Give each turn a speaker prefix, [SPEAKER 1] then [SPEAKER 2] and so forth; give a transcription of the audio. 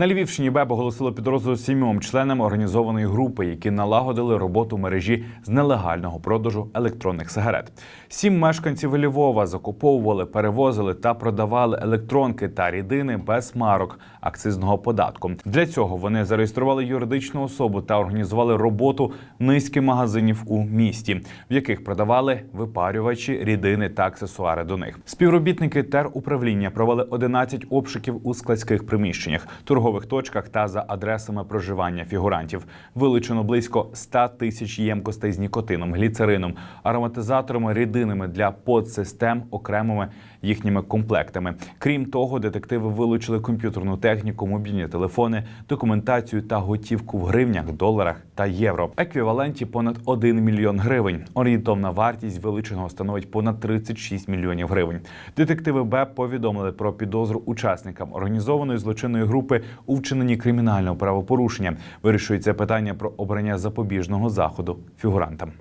[SPEAKER 1] На Львівщині БЕБ оголосило підрозділ сімьом членам організованої групи, які налагодили роботу мережі з нелегального продажу електронних сигарет. Сім мешканців Львова закуповували, перевозили та продавали електронки та рідини без марок акцизного податку. Для цього вони зареєстрували юридичну особу та організували роботу низки магазинів у місті, в яких продавали випарювачі, рідини та аксесуари до них. Співробітники теруправління провели 11 обшуків у складських приміщеннях, торгових точках та за адресами проживання фігурантів. Вилучено близько 100 тисяч ємкостей з нікотином, гліцерином, ароматизаторами, рідинами для подсистем, окремими їхніми комплектами. Крім того, детективи вилучили комп'ютерну техніку, мобільні телефони, документацію та готівку в гривнях, доларах та євро. Еквіваленті понад 1 мільйон гривень. Орієнтовна вартість вилученого становить понад 36 мільйонів гривень. Детективи БЕП повідомили про підозру учасникам організованої злочинної групи у вчиненні кримінального правопорушення. Вирішується питання про обрання запобіжного заходу фігурантам.